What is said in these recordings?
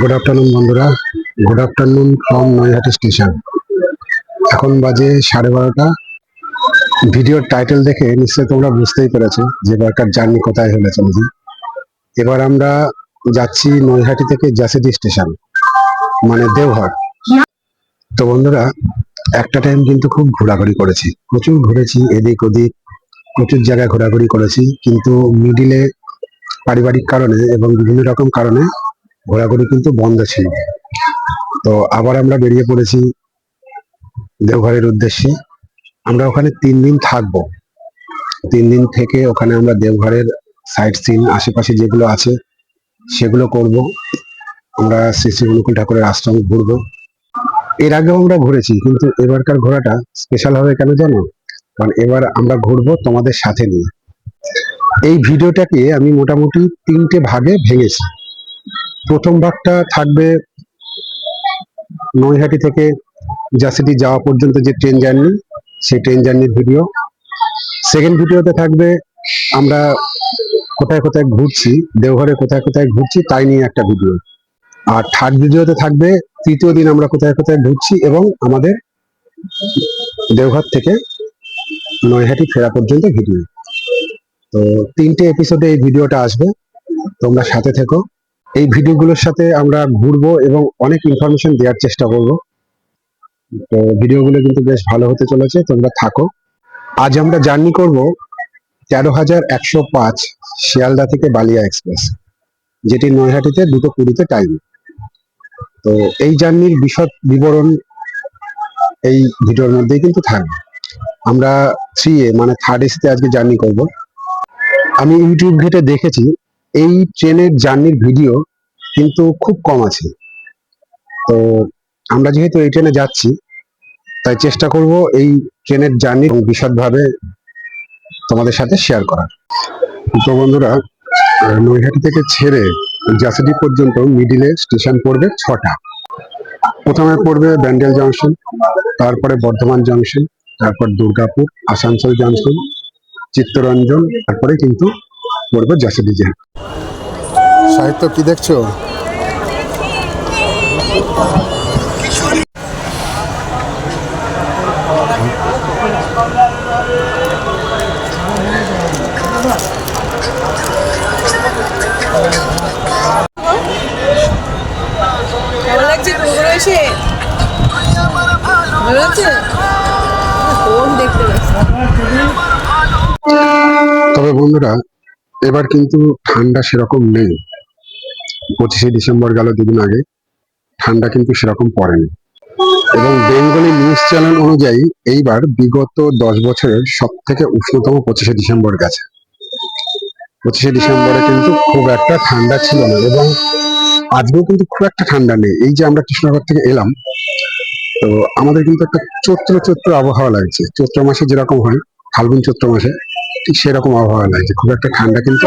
Good afternoon বন্ধুরা। Good afternoon from Naihati station এখন বাজে সাড়ে বারোটা। ভিডিওর টাইটেল দেখে নিশ্চয়ই তোমরা বুঝতেই পেরেছ যে এবারকার জার্নি কোথায় হলে চলেছে এবার আমরা যাচ্ছি নৈহাটি থেকে জাসিডি স্টেশন মানে দেওঘর। তো বন্ধুরা, একটা টাইম কিন্তু খুব ঘোরাঘুরি করেছি। প্রচুর ঘুরেছি, এদিক ওদিক, প্রচুর জায়গায় ঘোরাঘুরি করেছি। কিন্তু মিডিলে পারিবারিক কারণে এবং বিভিন্ন রকম কারণে ঘোরাঘুরি কিন্তু বন্ধ ছিল। তো আবার আমরা বেরিয়ে পড়েছি দেওঘরের উদ্দেশ্যে। আমরা ওখানে তিন দিন থাকব। তিন দিন থেকে ওখানে আমরা দেওঘরের সাইট সিন আশেপাশে যেগুলো আছে, সেগুলো করব। আমরা শ্রী শ্রী অনুকূল ঠাকুরের আশ্রম ঘুরবো। এর আগেও আমরা ঘুরেছি, কিন্তু এবারকার ঘোরাটা স্পেশাল হবে কেন জানো? কারণ এবার আমরা ঘুরবো তোমাদের সাথে নিয়ে। এই ভিডিওটাকে আমি মোটামুটি তিনটে ভাগে ভেঙেছি। প্রথম ভাগটা থাকবে নৈহাটি থেকে জাসিটি যাওয়া পর্যন্ত যে ট্রেন জার্নি, সেই ট্রেন জার্নির ভিডিও। সেকেন্ড ভিডিওতে থাকবে আমরা কোথায় কোথায় ঘুরছি, দেওঘরে কোথায় কোথায় ঘুরছি তাই নিয়ে একটা ভিডিও। আর থার্ড ভিডিওতে থাকবে তৃতীয় দিন আমরা কোথায় কোথায় ঘুরছি এবং আমাদের দেওঘর থেকে নৈহাটি ফেরা পর্যন্ত ভিডিও। তো তিনটে এপিসোডে এই ভিডিওটা আসবে, তোমরা সাথে থেকো। এই ভিডিওগুলোর সাথে আমরা ঘুরবো এবং অনেক ইনফরমেশন দেওয়ার চেষ্টা করব। তো ভিডিওগুলো কিন্তু বেশ ভালো হতে চলেছে, তোমরা থাকো। আজ আমরা জার্নি করব তেরো হাজার একশো পাঁচ শিয়ালদা থেকে বালিয়া এক্সপ্রেস, যেটি নৈহাটিতে দুটো কুড়িতে টাইম তো এই জার্নির বিশদ বিবরণ এই ভিডিওর মধ্যেই কিন্তু থাকবে। আমরা থ্রি এ মানে থার্ড এসিতে আজকে জার্নি করব। আমি ইউটিউব ঘেটে দেখেছি এই ট্রেনের জার্নির ভিডিও কিন্তু খুব কম আছে। তো আমরা যেহেতু এই ট্রেনে যাচ্ছি, তাই চেষ্টা করব এই ট্রেনের জার্নি বিশদভাবে তোমাদের সাথে শেয়ার করার। তো বন্ধুরা, নৈহাটি থেকে ছেড়ে জাসিডি পর্যন্ত মিডিলে স্টেশন পড়বে ছটা। প্রথমে পড়বে ব্যান্ডেল জংশন, তারপরে বর্ধমান জংশন, তারপর দুর্গাপুর, আসানসোল জংশন, চিত্তরঞ্জন, তারপরে কিন্তু পড়বে জাসে জেল সাহিত্য কি দেখছ? এবার কিন্তু ঠান্ডা সেরকম নেই। পঁচিশে ডিসেম্বর গেল দুদিন আগে। ঠান্ডা কিন্তু সেরকম পড়েনি। এবং বেঙ্গলি নিউজ চ্যানেল অনুযায়ী এইবার বিগত দশ বছরের সব থেকে উষ্ণতম পঁচিশে ডিসেম্বর গেছে। পঁচিশে ডিসেম্বরে কিন্তু খুব একটা ঠান্ডা ছিল না এবং আজকেও কিন্তু খুব একটা ঠান্ডা নেই। এই যে আমরা কৃষ্ণনগর থেকে এলাম, তো আমাদের কিন্তু একটা চৈত্র চৈত্র আবহাওয়া লাগছে। চৈত্র মাসে যেরকম হয়, ফাল্গুন চৈত্র মাসে ঠিক সেরকম আবহাওয়া লাগছে খুব একটা ঠান্ডা কিন্তু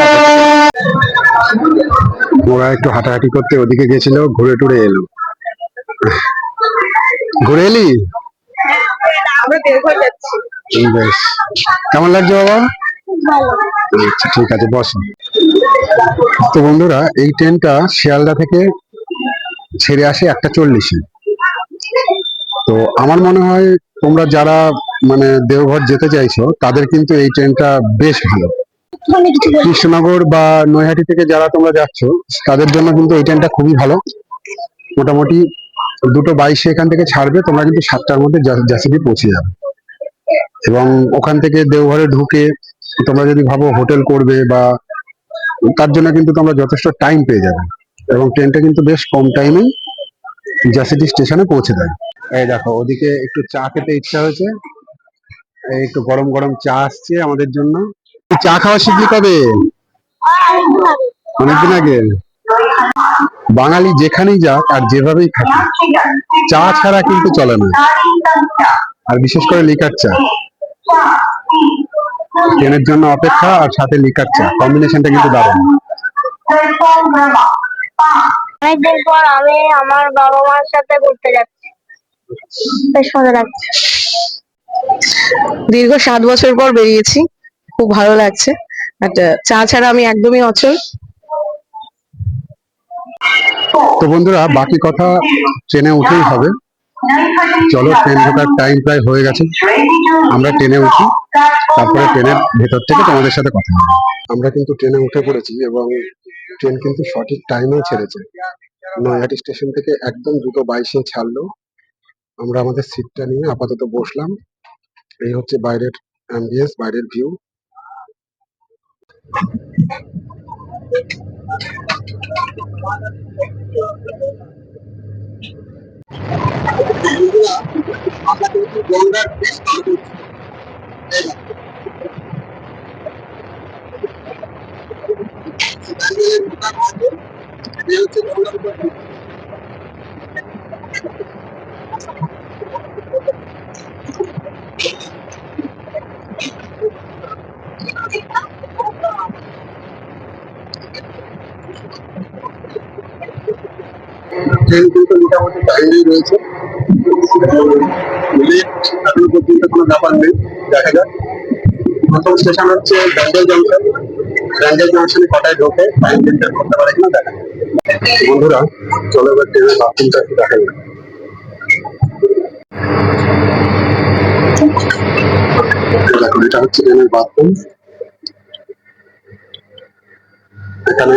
ওরা একটু হাঁটাহাঁটি করতে ওদিকে গেছিল ঘুরে টুরে এলো। ঘুরে এলি? বেশ। কেমন লাগছে বাবা? আচ্ছা ঠিক আছে বসো। তো বন্ধুরা এই ট্রেনটা শিয়ালদা থেকে ছেড়ে আসে একটা চল্লিশে। তো আমার মনে হয় তোমরা যারা মানে দেওঘর যেতে চাইছো তাদের কিন্তু এই ট্রেনটা বেশ ভালো। কৃষ্ণনগর বা নৈহাটি থেকে যারা তোমরা যাচ্ছ তাদের জন্য কিন্তু এই ট্রেনটা খুবই ভালো। মোটামুটি দুটো বাইশে এখান থেকে ছাড়বে তোমরা কিন্তু সাতটার মধ্যে জাসিডি পৌঁছে যাবে। এবং ওখান থেকে দেওঘরে ঢুকে তোমরা যদি ভাবো হোটেল করবে বা তার জন্য কিন্তু তোমরা যথেষ্ট টাইম পেয়ে যাবে। এবং ট্রেনটা কিন্তু বেশ কম টাইমেই জাসিডি স্টেশনে পৌঁছে দেয় এই দেখো, ওদিকে একটু চা খেতে ইচ্ছা হয়েছে। একটু গরম গরম চা আসছে আমাদের জন্য। চা খাওয়া শিখলি কবে? অনেকদিন আগে। বাঙালি যেখানেই যাক আর যেভাবেই থাকে চা ছাড়া কিন্তু চলে না। আর বিশেষ করে লিকার চা। ট্রেনের জন্য অপেক্ষা আর সাথে লিকার চা। কম্বিনেশনটা কিন্তু দারুণ। অনেকদিন পর আমি আমার বাবা মার সাথে ঘুরতে যাচ্ছি। বেশ মজা লাগছে। দীর্ঘ সাত বছর পর বেরিয়েছি, খুব ভালো লাগছে। চা ছাড়া আমি একদমই অচল। তো বন্ধুরা, বাকি কথা ট্রেনে উঠেই হবে। চলো, ট্রেন ঢোকার টাইম প্রায় হয়ে গেছে। আমরা ট্রেনে উঠি, তারপরে ট্রেনের ভেতর থেকে তোমাদের সাথে কথা বলব আমরা কিন্তু ট্রেনে উঠে পড়েছি এবং ট্রেন কিন্তু সঠিক টাইমে ছেড়েছে। নৈহাটি স্টেশন থেকে একদম দুটো বাইশে ছাড়লো। আমরা আমাদের সিটটা নিয়ে আপাতত বসলাম। এই হচ্ছে বাইরের অ্যাম্বিয়েন্স বাইরের ভিউ কোনো ব্যাপার নেই, দেখা যাক। প্রথম স্টেশন হচ্ছে ব্যান্ডেল জংশন ব্যান্ডেল জংশনে কটায় ঢোকে টাইম মেনটেন করতে পারে কিনা দেখা। বন্ধুরা, চলো এবার ট্রেনের বাথরুমটা একটু দেখা যাক এটা হচ্ছে ট্রেনের বাথরুম এখানে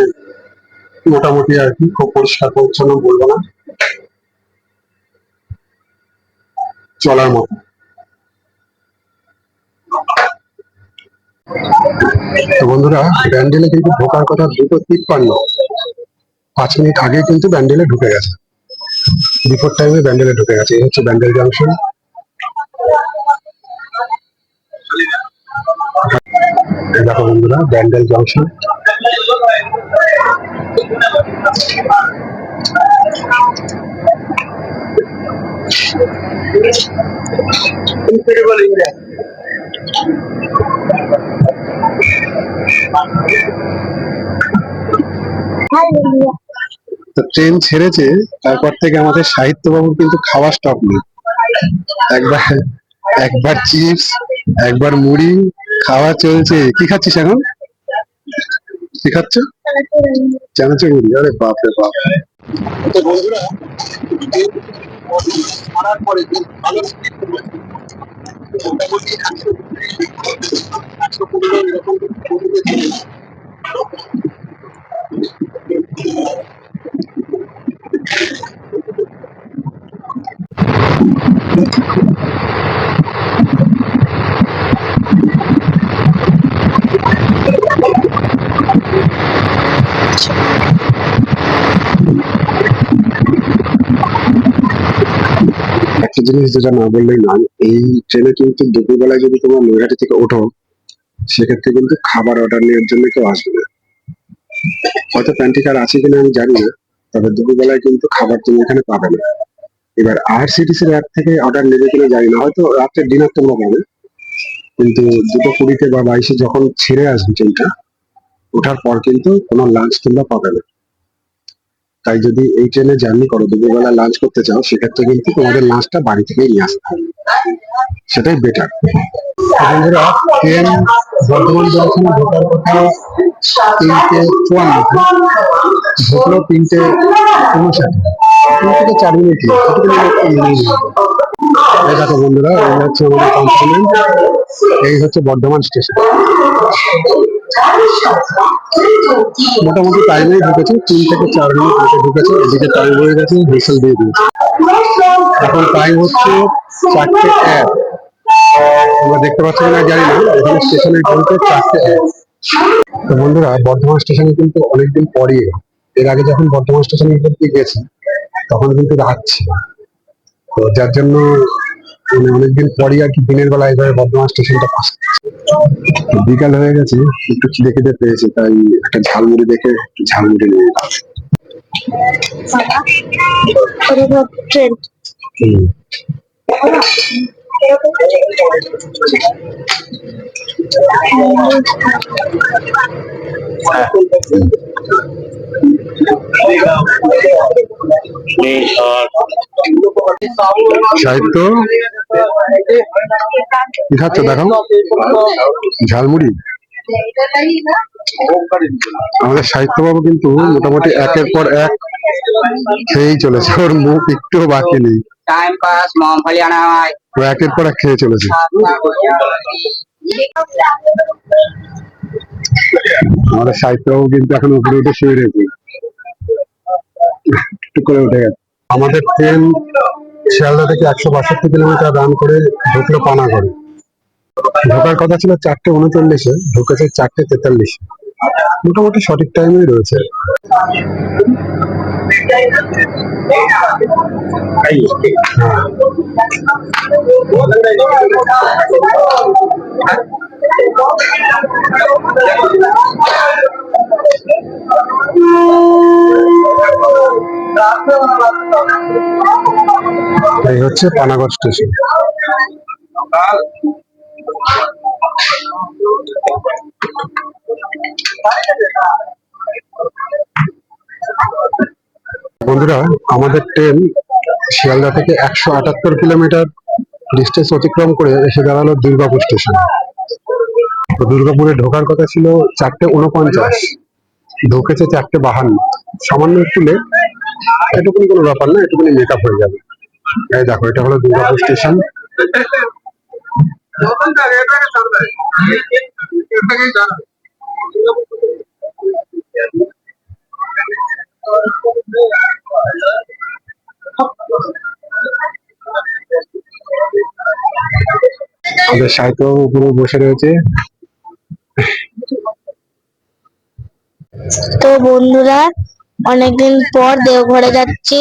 মোটামুটি আর কি, খুব পরিষ্কার, পরিচ্ছন্ন বলব না। চলার মতো। তো বন্ধুরা, ব্যান্ডেলে কিন্তু ঢোকার কথা দুটো তিপ্পান্ন। পাঁচ মিনিট আগে কিন্তু ব্যান্ডেলে ঢুকে গেছে। বিফোর টাইমে ব্যান্ডেলে ঢুকে গেছে। এই হচ্ছে ব্যান্ডেল জাংশন। দেখো বন্ধুরা, ব্যান্ডেল জংশন। তো ট্রেন ছেড়েছে, তারপর থেকে আমাদের সাহিত্যবাবুর কিন্তু খাওয়া স্টপ নেই। একবার একবার চিপস একবার মুড়ি, খাওয়া চলছে। কি খাচ্ছিস এখন? কি খাচ্ছ চানাচুর আরে বাপ রে বাপ। তো বন্ধুরা করার পরে যে ভালো মোটামুটি একশো একশো পনেরো এরকম জিনিস যেটা না বললেই নয়, এই ট্রেনে কিন্তু দুপুরবেলায় যদি তোমার নৈহাটি থেকে ওঠো, সেক্ষেত্রে কিন্তু খাবার অর্ডার নেওয়ার জন্য কেউ আসবে না। হয়তো প্যান্টিকার আছে কিনা আমি জানি না, তবে দুপুরবেলায় কিন্তু খাবার তুমি এখানে পাবে না। এবার আরসিটিসির অ্যাপ থেকে অর্ডার নেবে কিনা জানি না, হয়তো রাত্রে ডিনার তোমরা পাবে। কিন্তু দুটো কুড়িতে বা বাইশে যখন ছেড়ে আসবে ট্রেনটা ওঠার পর কিন্তু কোনো লাঞ্চ তোমরা পাবে না। তাই যদি এই ট্রেনে জার্নি করো, দুপুরবেলা লাঞ্চ করতে চাও, সেক্ষেত্রে কিন্তু তোমাদের লাঞ্চটা বাড়ি থেকেই নিয়ে আসতে হবে। সেটাই বেটার বন্ধুরা ট্রেন বর্ধমান জংশনে ঢোকার কথা তিনটে চুয়ান্ন, ঢুকলো তিনটে উনষাট। তিন থেকে চার মিনিট এই দেখো বন্ধুরা, এই হচ্ছে আমাদের কনসোনেন্ট এই হচ্ছে বর্ধমান স্টেশন মোটামুটি টাইমেই ঢুকেছে, তিন থেকে চার মিনিট মতো ঢুকেছে, এদিকে টাইম হয়ে গেছে হুইসেল দিয়ে দিয়েছে। এখন টাইম হচ্ছে চারটে এক। তোমরা দেখতে পাচ্ছ কিনা জানি না, এখানে স্টেশনের ঘড়িতে চারটে এক। তো বন্ধুরা, বর্ধমান স্টেশনে কিন্তু অনেকদিন এলাম। এর আগে যখন বর্ধমান স্টেশনের উপর গেছি, তখন কিন্তু রাত ছিল। তো যার জন্য মানে অনেকদিন পরই আর কি দিনের বেলা এভাবে বর্ধমান স্টেশনটা পাস বিকাল হয়ে গেছে একটু খিদে খিদে পেয়েছে তাই একটা ঝালমুড়ি দেখে একটু ঝালমুড়ি নিয়ে এলাম। ট্রেন। সাহিত্য? দেখো ঝালমুড়ি? আমাদের সাহিত্যবাবু কিন্তু মোটামুটি একের পর এক খেয়েই চলেছে। ওর মুখ একটু বাকি নেই। টাইম পাস মমফলি আনা হয়। একের পর এক খেয়ে চলেছে। আমাদের সাহিত্যবাবু কিন্তু এখন উপরে উঠে শুয়ে রয়েছে। একটু করে উঠে গেছে। আমাদের ট্রেন শিয়ালদা থেকে একশো বাষট্টি কিলোমিটার রান করে ঢুকলো পানাগড়ে। ঢোকার কথা ছিল চারটে উনচল্লিশে, ঢুকেছে চারটে তেতাল্লিশে। মোটামুটি সঠিক টাইমেই রয়েছে। এই হচ্ছে পানাগড় স্টেশন। বন্ধুরা, আমাদের ট্রেন শিয়ালদা থেকে একশো আটাত্তর কিলোমিটার ডিস্টেন্স অতিক্রম করে এসে দাঁড়াল দুর্গাপুর স্টেশন তো দুর্গাপুরে ঢোকার কথা ছিল চারটে উনপঞ্চাশ ঢুকেছে চারটে বাহান্ন। সামান্য লেট এটুকুনি কোনো ব্যাপার না, এটুকুনি মেক আপ হয়ে যাবে। এই দেখো, এটা হলো দুর্গাপুর স্টেশন আমাদের সাহিত্য উপরে বসে রয়েছে। তো বন্ধুরা অনেকদিন পর দেওঘরে যাচ্ছি।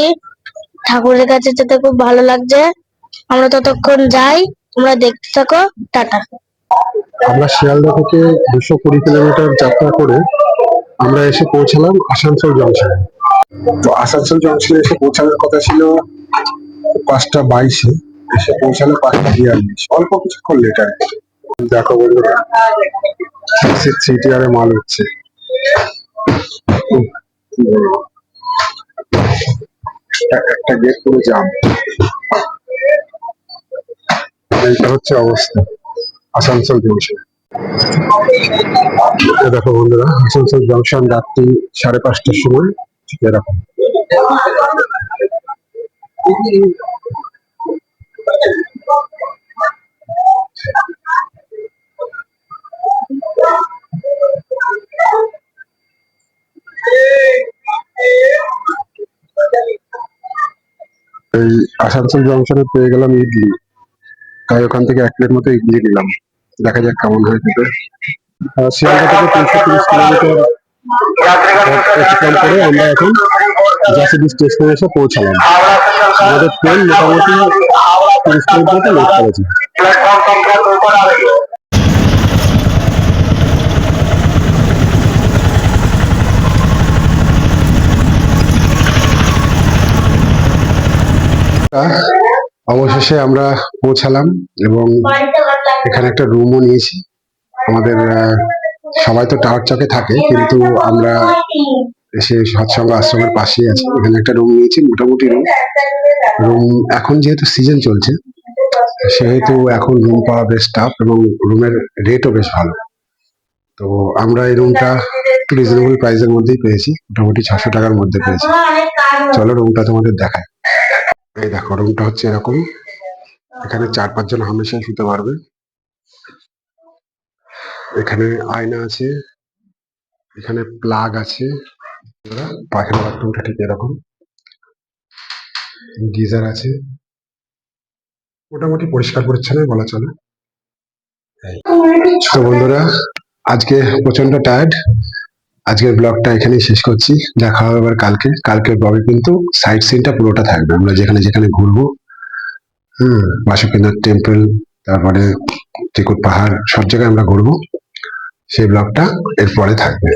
ঠাকুরের কাছে যেতে খুব ভালো লাগছে। আমরা ততক্ষণ যাই তোমরা দেখতে থাকো। টাটা। আমরা শিয়ালদা থেকে দুশো কুড়ি কিলোমিটার যাত্রা করে আমরা এসে পৌঁছালাম আসানসোল জংশনে। তো আসানসোল জংশনে এসে পৌঁছানোর কথা ছিল পাঁচটা বাইশে। এসে পৌঁছালো পাঁচটা বিয়াল্লিশ। অল্প কিছুক্ষণ লেটার দেখো বন্ধুরা থ্রি মাল হচ্ছে। একটা- গেট পুরো জাম এইটা হচ্ছে অবস্থা, আসানসোল জংশন দেখো বন্ধুরা, আসানসোল জংশন রাত্রি সাড়ে পাঁচটার সময়। ঠিক এরকম এই আসানসোল জংশনে পেয়ে গেলাম ইডলি। তাই ওখান থেকে এক প্লেট মতো ইডলি নিলাম। দেখা যাক কেমন হয় খেতে শিয়ালদা থেকে তিনশো তিরিশ কিলোমিটার অতিক্রম করে আমরা এখন জাসিডি স্টেশনে এসে পৌঁছালাম। আমাদের ট্রেন মোটামুটি তিরিশ মিনিট লেট করেছে। অবশেষে আমরা পৌঁছালাম এবং এখানে একটা রুমও নিয়েছি। আমাদের সবাই তো টাওয়ার চকে থাকে, কিন্তু আমরা এসে সৎসঙ্গ আশ্রমের পাশেই আছি। এখানে একটা রুম নিয়েছি, মোটামুটি রুম রুম এখন যেহেতু সিজন চলছে, সেহেতু এখন রুম পাওয়া বেশ টাফ এবং রুমের রেটও বেশ ভালো। তো আমরা এই রুমটা একটু রিজনেবল প্রাইসের মধ্যেই পেয়েছি, মোটামুটি ছশো টাকার মধ্যে পেয়েছি। চলো রুমটা তোমাদের দেখায় এই দেখো রুমটা হচ্ছে এরকম। এখানে চার পাঁচজন হামেশাই শুতে পারবে। এখানে আয়না আছে, এখানে প্লাগ আছে পায়খানা বাথরুমটা ঠিক এরকম। গিজার আছে। মোটামুটি পরিষ্কার পরিচ্ছন্ন বলা চলে। তো বন্ধুরা, আজকে প্রচণ্ড টায়ার্ড আজকের ব্লগটা এখানেই শেষ করছি। দেখা হবে আবার কালকে। কালকের ব্লগে কিন্তু সাইট সিনটা পুরোটা থাকবে। আমরা যেখানে যেখানে ঘুরবো, হুম বাসুকিনাথ টেম্পল তারপরে ত্রিকুট পাহাড়, সব জায়গায় আমরা ঘুরবো। সেই ব্লকটা এরপরে থাকবে।